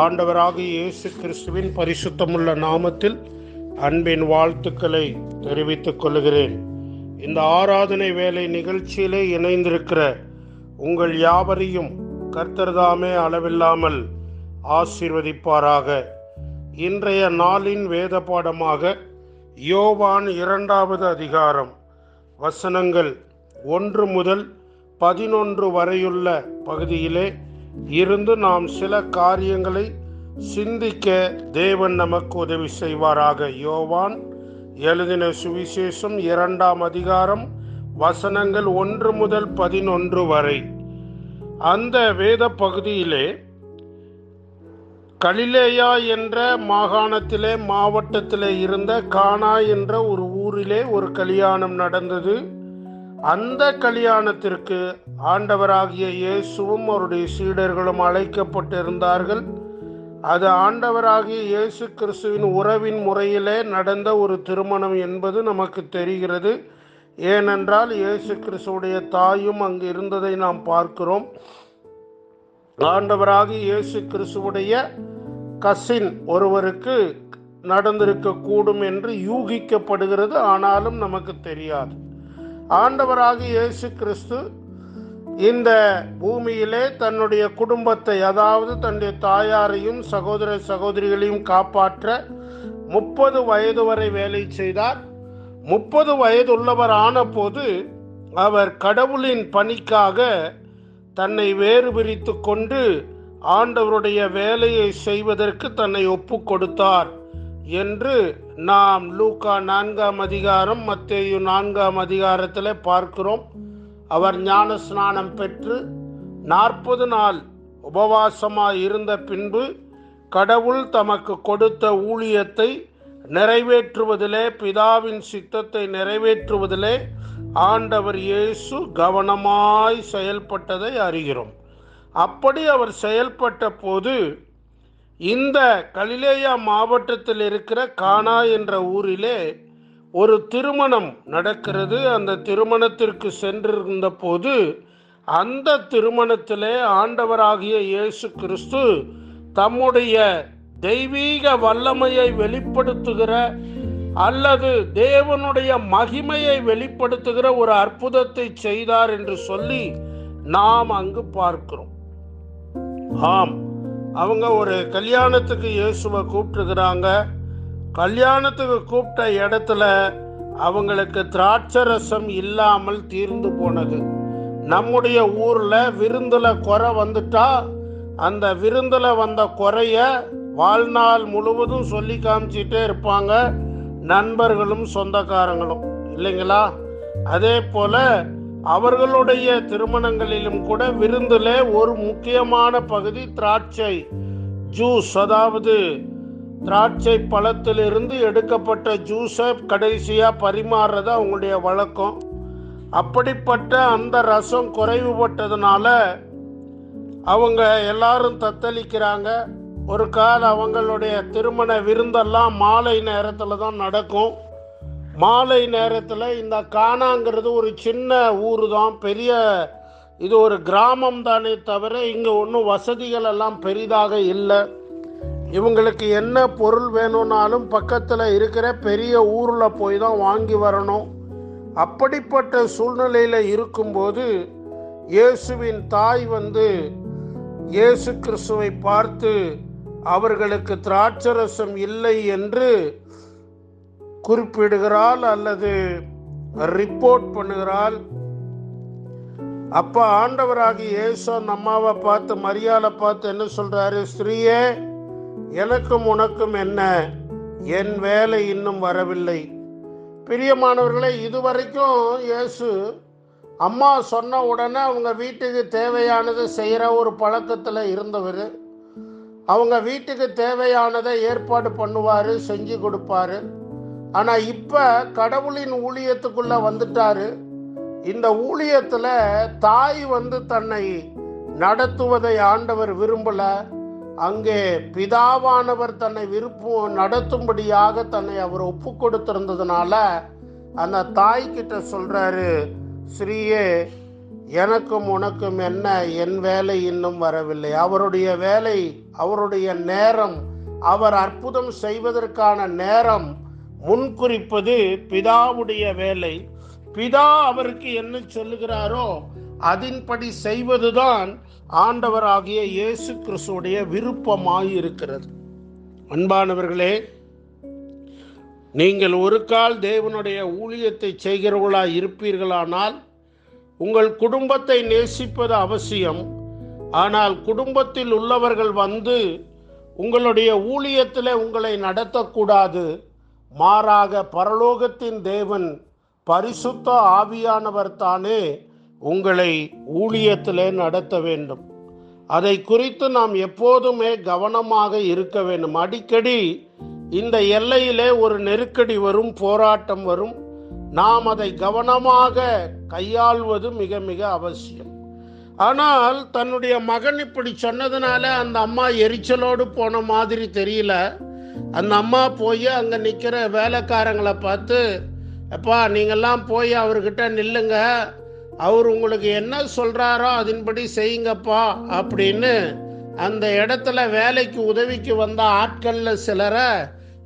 ஆண்டவராக இயேசு கிறிஸ்துவின் பரிசுத்தமுள்ள நாமத்தில் அன்பின் வாழ்த்துக்களை தெரிவித்துக் கொள்கிறேன். இந்த ஆராதனை வேலை நிகழ்ச்சியிலே இணைந்திருக்கிற உங்கள் யாவரையும் கர்த்தர்தாமே அளவில்லாமல் ஆசீர்வதிப்பாராக. இன்றைய நாளின் வேத பாடமாக யோவான் இரண்டாவது அதிகாரம் வசனங்கள் ஒன்று முதல் பதினொன்று வரையுள்ள பகுதியிலே இருந்து நாம் சில காரியங்களை சிந்திக்க தேவன் நமக்கு உதவி செய்வாராக. யோவான் எழுதின சுவிசேஷம் இரண்டாம் அதிகாரம் வசனங்கள் ஒன்று முதல் பதினொன்று வரை. அந்த வேத பகுதியிலே கலிலேயா என்ற மாகாணத்திலே மாவட்டத்திலே இருந்த கானா என்ற ஒரு ஊரிலே ஒரு கல்யாணம் நடந்தது. அந்த கல்யாணத்திற்கு ஆண்டவராகிய இயேசுவும் அவருடைய சீடர்களும் அழைக்கப்பட்டிருந்தார்கள். அது ஆண்டவராகிய இயேசு கிறிஸ்துவின் உறவின் முறையிலே நடந்த ஒரு திருமணம் என்பது நமக்கு தெரிகிறது. ஏனென்றால் இயேசு கிறிஸ்துவுடைய தாயும் அங்கு இருந்ததை நாம் பார்க்கிறோம். ஆண்டவராகிய இயேசு கிறிஸ்துவுடைய கசின் ஒருவருக்கு நடந்திருக்க கூடும் என்று யூகிக்கப்படுகிறது. ஆனாலும் நமக்கு தெரியாது. ஆண்டவராக இயேசு கிறிஸ்து இந்த பூமியிலே தன்னுடைய குடும்பத்தை அதாவது தன்னுடைய தாயாரையும் சகோதர சகோதரிகளையும் காப்பாற்ற முப்பது வயது வரை வேலை செய்தார். முப்பது வயது உள்ளவர் ஆனபோது அவர் கடவுளின் பணிக்காக தன்னை வேறு பிரித்து கொண்டு ஆண்டவருடைய வேலையை செய்வதற்கு தன்னை ஒப்பு கொடுத்தார். என்று நாம் லூக்கா நான்காம் அதிகாரம் மத்தேயு நான்காம் அதிகாரத்தில் பார்க்கிறோம். அவர் ஞான ஸ்நானம் பெற்று நாற்பது நாள் உபவாசமாய் இருந்த பின்பு கடவுள் தமக்கு கொடுத்த ஊழியத்தை நிறைவேற்றுவதிலே பிதாவின் சித்தத்தை நிறைவேற்றுவதிலே ஆண்டவர் இயேசு கவனமாய் செயல்பட்டதை அறிகிறோம். அப்படி அவர் செயல்பட்ட போது இந்த கலிலேயா மாவட்டத்தில் இருக்கிற கானா என்ற ஊரிலே ஒரு திருமணம் நடக்கிறது. அந்த திருமணத்திற்கு சென்றிருந்த போது அந்த திருமணத்திலே ஆண்டவராகிய இயேசு கிறிஸ்து தம்முடைய தெய்வீக வல்லமையை வெளிப்படுத்துகிற அல்லது தேவனுடைய மகிமையை வெளிப்படுத்துகிற ஒரு அற்புதத்தை செய்தார் என்று சொல்லி நாம் அங்கு பார்க்கிறோம். ஆம். அவங்க ஒரு கல்யாணத்துக்கு இயேசுவை கூப்பிட்டுருக்குறாங்க. கல்யாணத்துக்கு கூப்பிட்ட இடத்துல அவங்களுக்கு திராட்சரசம் இல்லாமல் தீர்ந்து போனது. நம்முடைய ஊரில் விருந்தில் குறை வந்துட்டா அந்த விருந்தில் வந்த குறைய வாழ்நாள் முழுவதும் சொல்லி காமிச்சிட்டே இருப்பாங்க நண்பர்களும் சொந்தக்காரங்களும். இல்லைங்களா? அதே போல் அவர்களுடைய திருமணங்களிலும் கூட விருந்துல ஒரு முக்கியமான பகுதி திராட்சை ஜூஸ். அதாவது திராட்சை பழத்திலிருந்து எடுக்கப்பட்ட ஜூஸை கடைசியாக பரிமாறுறது அவங்களுடைய வழக்கம். அப்படிப்பட்ட அந்த ரசம் குறைவுபட்டதுனால அவங்க எல்லாரும் தத்தளிக்கிறாங்க. ஒரு கால் அவங்களுடைய திருமண விருந்தெல்லாம் மாலை நேரத்தில் தான் நடக்கும். மாலை நேரத்தில் இந்த காணாங்கிறது ஒரு சின்ன ஊர் தான் பெரிய இது ஒரு கிராமம் தானே தவிர இங்கே ஒன்றும் வசதிகள் எல்லாம் பெரிதாக இல்லை. இவங்களுக்கு என்ன பொருள் வேணும்னாலும் பக்கத்தில் இருக்கிற பெரிய ஊரில் போய் தான் வாங்கி வரணும். அப்படிப்பட்ட சூழ்நிலையில் இருக்கும்போது இயேசுவின் தாய் வந்து இயேசு கிறிஸ்துவை பார்த்து அவர்களுக்கு திராட்சரசம் இல்லை என்று குறிப்பிடுகிறாள் அல்லது ரிப்போர்ட் பண்ணுகிறாள்? அப்ப ஆண்டவராகி இயேசு அந்த அம்மாவை பார்த்து மரியாதை பார்த்து என்ன சொல்றாரு? ஸ்ரீயே எனக்கும் உனக்கும் என்ன? என் வேலை இன்னும் வரவில்லை. பிரியமானவர்களே இதுவரைக்கும் இயேசு அம்மா சொன்ன உடனே அவங்க வீட்டுக்கு தேவையானது செய்கிற ஒரு பழக்கத்தில் இருந்தவர். அவங்க வீட்டுக்கு தேவையானதை ஏற்பாடு பண்ணுவார் செஞ்சு கொடுப்பாரு. ஆனால் இப்போ கடவுளின் ஊழியத்துக்குள்ளே வந்துட்டாரு. இந்த ஊழியத்தில் தாய் வந்து தன்னை நடத்துவதை ஆண்டவர் விரும்பலை. அங்கே பிதாவானவர் தன்னை விருப்பம் நடத்தும்படியாக தன்னை அவர் ஒப்பு கொடுத்திருந்ததுனால அந்த தாய்கிட்ட சொல்றாரு ஸ்ரீயே எனக்கும் உனக்கும் என்ன? என் வேலை இன்னும் வரவில்லை. அவருடைய வேலை அவருடைய நேரம் அவர் அற்புதம் செய்வதற்கான நேரம் முன்குறிப்பது பிதாவுடைய வேலை. பிதா அவருக்கு என்ன சொல்லுகிறாரோ அதன்படி செய்வதுதான் ஆண்டவராகிய இயேசு கிறிஸ்துடைய விருப்பமாக இருக்கிறது அன்பானவர்களே நீங்கள் ஒரு கால் தேவனுடைய ஊழியத்தை செய்கிறவர்களாய் இருப்பீர்களானால் உங்கள் குடும்பத்தை நேசிப்பது அவசியம். ஆனால் குடும்பத்தில் உள்ளவர்கள் வந்து உங்களுடைய ஊழியத்தில் உங்களை நடத்தக்கூடாது. மாறாக பரலோகத்தின் தேவன் பரிசுத்த ஆவியானவர் தானே உங்களை ஊழியத்திலே நடத்த வேண்டும். அதை குறித்து நாம் எப்போதுமே கவனமாக இருக்க வேண்டும். அடிக்கடி இந்த எல்லையிலே ஒரு நெருக்கடி வரும் போராட்டம் வரும். நாம் அதை கவனமாக கையாள்வது மிக மிக அவசியம். ஆனால் தன்னுடைய மகன் இப்படி சொன்னதுனால அந்த அம்மா எரிச்சலோடு போன மாதிரி தெரியல. அந்த அம்மா போய் அங்கே நிற்கிற வேலைக்காரங்களை பார்த்து அப்பா நீங்கள்லாம் போய் அவர்கிட்ட நில்லுங்க. அவர் உங்களுக்கு என்ன சொல்கிறாரோ அதன்படி செய்யுங்கப்பா அப்படின்னு அந்த இடத்துல வேலைக்கு உதவிக்கு வந்த ஆட்களில் சிலரை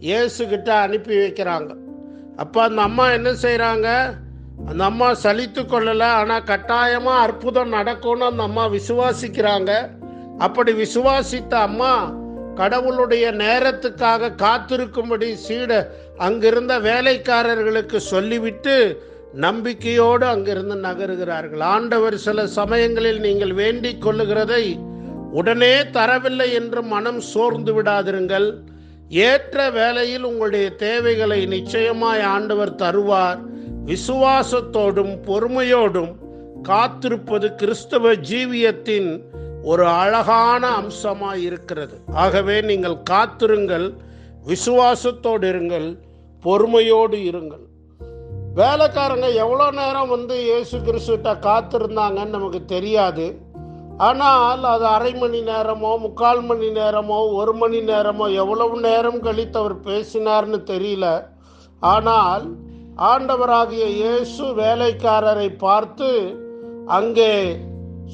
இயேசுக்கிட்ட அனுப்பி வைக்கிறாங்க. அப்போ அந்த அம்மா என்ன செய்கிறாங்க அந்த அம்மா சலித்து கொள்ளலை. ஆனால் கட்டாயமாக அற்புதம் நடக்கும்னு அந்த அம்மா விசுவாசிக்கிறாங்க. அப்படி விசுவாசித்த அம்மா கடவுளுடைய நேரத்துக்காக காத்திருக்கும்படி சீட அங்கிருந்த வேலைக்காரர்களுக்கு சொல்லிவிட்டு நம்பிக்கையோடு அங்கிருந்து நகருகிறார்கள். ஆண்டவர் சில சமயங்களில் நீங்கள் வேண்டிக் கொள்ளுகிறதை உடனே தரவில்லை என்று மனம் சோர்ந்து விடாதிருங்கள். ஏற்ற வேலையில் உங்களுடைய தேவைகளை நிச்சயமாய் ஆண்டவர் தருவார். விசுவாசத்தோடும் பொறுமையோடும் காத்திருப்பது கிறிஸ்தவ ஜீவியத்தின் ஒரு அழகான அம்சமாக இருக்கிறது. ஆகவே நீங்கள் காத்திருங்கள் விசுவாசத்தோடு இருங்கள் பொறுமையோடு இருங்கள். வேலைக்காரங்க எவ்வளோ நேரம் வந்து இயேசு கிறிஸ்துகிட்ட காத்திருந்தாங்கன்னு நமக்கு தெரியாது. ஆனால் அது அரை மணி நேரமோ முக்கால் மணி நேரமோ ஒரு மணி நேரமோ எவ்வளவு நேரம் கழித்து அவர் பேசினார்னு தெரியல. ஆனால் ஆண்டவராகிய இயேசு வேலைக்காரரை பார்த்து அங்கே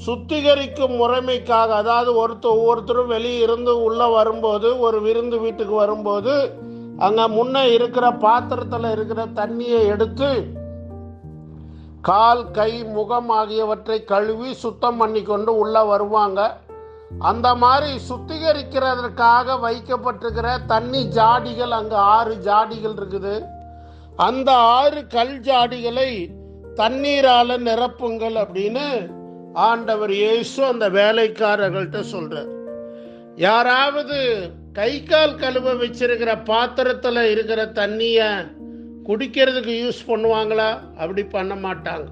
சுத்திகரிக்கும் முறைமைக்காக அதாவது ஒருத்தர் ஒவ்வொருத்தரும் வெளியே இருந்து உள்ளே வரும்போது ஒரு விருந்து வீட்டுக்கு வரும்போது அங்கே முன்னே இருக்கிற பாத்திரத்தில் இருக்கிற தண்ணியை எடுத்து கால் கை முகம் ஆகியவற்றை கழுவி சுத்தம் பண்ணி கொண்டு உள்ளே வருவாங்க. அந்த மாதிரி சுத்திகரிக்கிறதற்காக வைக்கப்பட்டிருக்கிற தண்ணி ஜாடிகள் அங்கே ஆறு ஜாடிகள் இருக்குது. அந்த ஆறு கல் ஜாடிகளை தண்ணீரால நிரப்புங்கள் அப்படின்னு ஆண்டவர் இயேசு அந்த வேலைக்காரர்கள்ட்ட சொல்றார். யாராவது கை கால் கழுவ வச்சிருக்கிற பாத்திரத்தில் இருக்கிற தண்ணியை குடிக்கிறதுக்கு யூஸ் பண்ணுவாங்களா? அப்படி பண்ண மாட்டாங்க.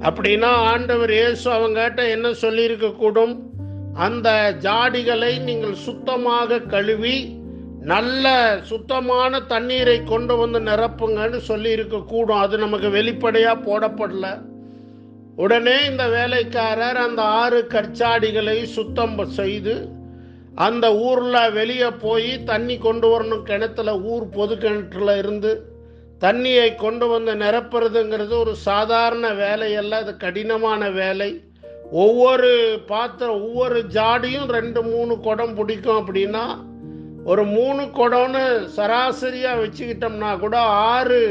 அப்படின்னா ஆண்டவர் இயேசு அவங்ககிட்ட என்ன சொல்லியிருக்க கூடும்? அந்த ஜாடிகளை நீங்கள் சுத்தமாக கழுவி நல்ல சுத்தமான தண்ணீரை கொண்டு வந்து நிரப்புங்கன்னு சொல்லியிருக்க கூடும். அது நமக்கு வெளிப்படையாக போடப்படல. உடனே இந்த வேலைக்காரர் அந்த ஆறு கற்சாடிகளை சுத்தம் செய்து அந்த ஊரில் வெளியே போய் தண்ணி கொண்டு வரணும் கிணத்துல ஊர் பொது கிணற்றுல இருந்து தண்ணியை கொண்டு வந்து நிரப்புறதுங்கிறது ஒரு சாதாரண வேலையல்ல அது கடினமான வேலை. ஒவ்வொரு பாத்திரம் ஒவ்வொரு ஜாடியும் ரெண்டு மூணு குடம் பிடிக்கும் அப்படின்னா ஒரு மூணு குடம்னு சராசரியாக வச்சுக்கிட்டோம்னா கூட ஆறு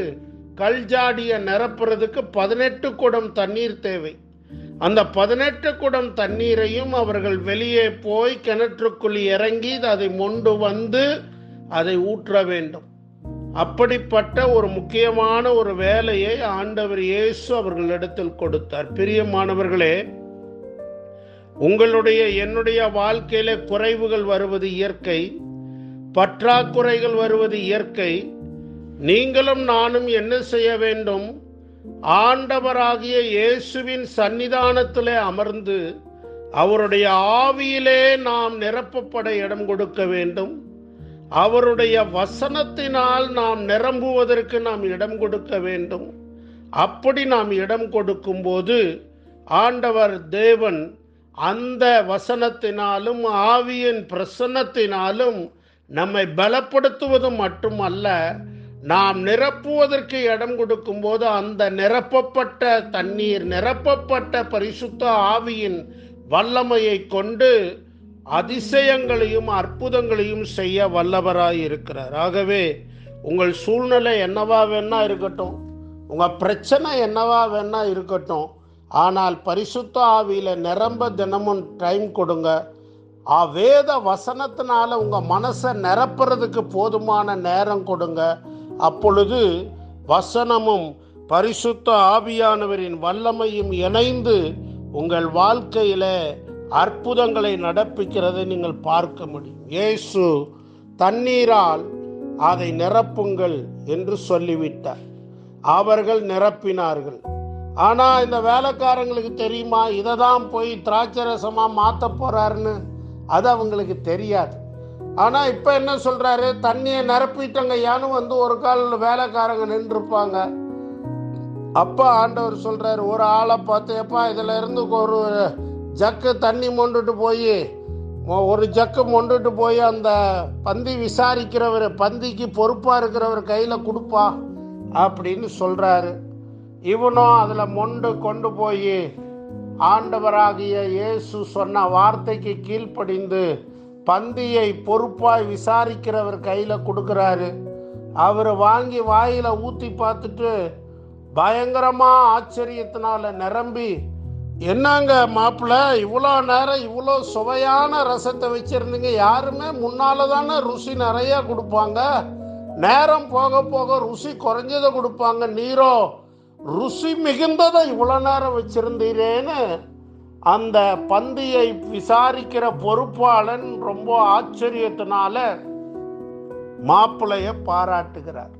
கல்ஜாடியை நிரப்புறதுக்கு பதினெட்டு குடம் தண்ணீர் தேவை. அந்த பதினெட்டு குடம் தண்ணீரையும் அவர்கள் வெளியே போய் கிணற்றுக்குள் இறங்கி அதை மொண்டு வந்து அதை ஊற்ற வேண்டும். அப்படிப்பட்ட ஒரு முக்கியமான ஒரு வேலையை ஆண்டவர் இயேசு அவர்களிடத்தில் கொடுத்தார். பிரியமானவர்களே உங்களுடைய என்னுடைய வாழ்க்கையில குறைவுகள் வருவது இயற்கை பற்றாக்குறைகள் வருவது இயற்கை நீங்களும் நானும் என்ன செய்ய வேண்டும்? ஆண்டவராகிய இயேசுவின் சன்னிதானத்திலே அமர்ந்து அவருடைய ஆவியிலே நாம் நிரப்பப்பட இடம் கொடுக்க வேண்டும். அவருடைய வசனத்தினால் நாம் நிரம்புவதற்கு நாம் இடம் கொடுக்க வேண்டும். அப்படி நாம் இடம் கொடுக்கும்போது ஆண்டவர் தேவன் அந்த வசனத்தினாலும் ஆவியின் பிரசன்னத்தினாலும் நம்மை பலப்படுத்துவது மட்டுமல்ல நாம் நிரப்புவதற்கு இடம் கொடுக்கும்போது அந்த நிரப்பப்பட்ட தண்ணீர் நிரப்பப்பட்ட பரிசுத்த ஆவியின் வல்லமையை கொண்டு அதிசயங்களையும் அற்புதங்களையும் செய்ய வல்லவராய் இருக்கிறார். ஆகவே உங்கள் சூழ்நிலை என்னவா வேணா இருக்கட்டும் உங்க பிரச்சனை என்னவா வேணா இருக்கட்டும் ஆனால் பரிசுத்த ஆவியில நிரம்ப தினமும் டைம் கொடுங்க. ஆ வேத வசனத்தினால உங்க மனசை நிரப்புறதுக்கு போதுமான நேரம் கொடுங்க. அப்பொழுது வசனமும் பரிசுத்த ஆவியானவரின் வல்லமையும் இணைந்து உங்கள் வாழ்க்கையில அற்புதங்களை நடப்பிக்கிறதை நீங்கள் பார்க்க முடியும். இயேசு தண்ணீரால் அதை நிரப்புங்கள் என்று சொல்லிவிட்டார். அவர்கள் நிரப்பினார்கள். ஆனா இந்த வேலைக்காரங்களுக்கு தெரியுமா? இதை தான் போய் திராட்சரசமா மாத்த போறாருன்னு? அது அவங்களுக்கு தெரியாது. ஆனா இப்ப என்ன சொல்றாரு? தண்ணியை நிரப்பிட்டங்க. யானு வந்து ஒரு கால் வேலைக்காரங்க நின்றுருப்பாங்க அப்ப ஆண்டவர் சொல்றாரு ஒரு ஆளை பார்த்து எப்பா இதுல இருந்து ஒரு ஜக்கு தண்ணி மொண்டுட்டு போய் ஒரு ஜக்கு மொண்டுட்டு போய் அந்த பந்தி விசாரிக்கிறவர் பந்திக்கு பொறுப்பா இருக்கிறவர் கையில கொடுப்பா அப்படின்னு சொல்றாரு. இவனும் அதுல மொண்டு கொண்டு போய் ஆண்டவராகிய இயேசு சொன்ன வார்த்தைக்கு கீழ்ப்படிந்து பந்தியை பொறுப்பாய் விசாரிக்கிறவர் கையில் கொடுக்குறாரு. அவர் வாங்கி வாயில் ஊற்றி பார்த்துட்டு பயங்கரமாக ஆச்சரியத்தினால நிரம்பி என்னங்க மாப்பிள்ள இவ்வளோ நேரம் இவ்வளோ சுவையான ரசத்தை வச்சுருந்தீங்க. யாருமே முன்னால் தானே ருசி நிறையா கொடுப்பாங்க. நேரம் போக போக ருசி குறைஞ்சதை கொடுப்பாங்க. நீரோ ருசி மிகுந்ததை இவ்வளோ நேரம் வச்சுருந்தீரேன்னு அந்த பந்தியை விசாரிக்கிற பொறுப்பாளன் ரொம்ப ஆச்சரியத்தினால மாப்பிளைய பாராட்டுகிறார்.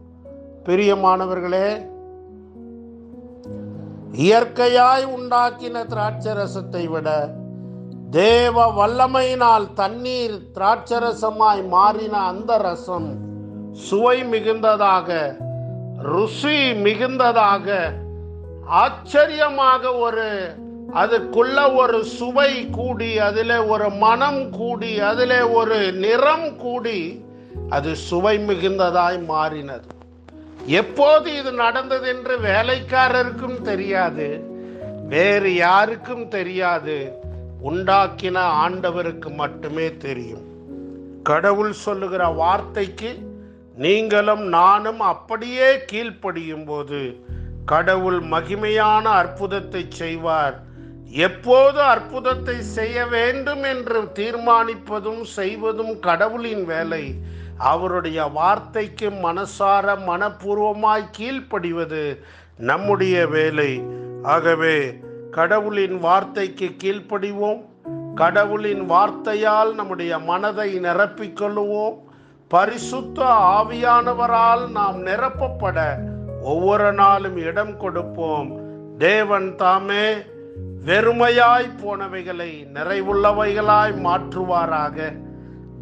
பிரியமானவர்களே இயற்கையாய் உண்டாக்கின திராட்சரசத்தை விட தேவ வல்லமையினால் தண்ணீர் திராட்சரசமாய் மாறின அந்த ரசம் சுவை மிகுந்ததாக ருசி மிகுந்ததாக ஆச்சரியமாக ஒரு அதுக்குள்ள ஒரு சுவை கூடி அதில் ஒரு மனம் கூடி அதில் ஒரு நிறம் கூடி அது சுவை மிகுந்ததாய் மாறினது. எப்போது இது நடந்தது என்று வேலைக்காரருக்கும் தெரியாது வேறு யாருக்கும் தெரியாது உண்டாக்கின ஆண்டவருக்கு மட்டுமே தெரியும். கடவுள் சொல்லுகிற வார்த்தைக்கு நீங்களும் நானும் அப்படியே கீழ்ப்படியும் போது கடவுள் மகிமையான அற்புதத்தை செய்வார் எப்போது அற்புதத்தை செய்ய வேண்டும் என்று தீர்மானிப்பதும் செய்வதும் கடவுளின் வேலை. அவருடைய வார்த்தைக்கு மனசார மனப்பூர்வமாய் கீழ்ப்படிவது நம்முடைய வேலை. ஆகவே கடவுளின் வார்த்தைக்கு கீழ்ப்படிவோம். கடவுளின் வார்த்தையால் நம்முடைய மனதை நிரப்பிக்கொள்ளுவோம் பரிசுத்த ஆவியானவரால் நாம் நிரப்பப்பட ஒவ்வொரு நாளும் இடம் கொடுப்போம். தேவன் தாமே வெறுமையாய் போனவைகளை நிறைவுள்ளவைகளாய் மாற்றுவாராக.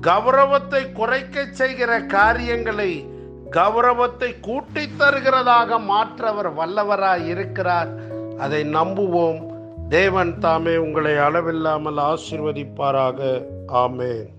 கௌரவத்தை குறைக்க செய்கிற காரியங்களை கௌரவத்தை கூட்டித் தருகிறதாக மாற்றவர் வல்லவராய் இருக்கிறார். அதை நம்புவோம். தேவன் தாமே உங்களை அளவில்லாமல் ஆசிர்வதிப்பாராக. ஆமேன்.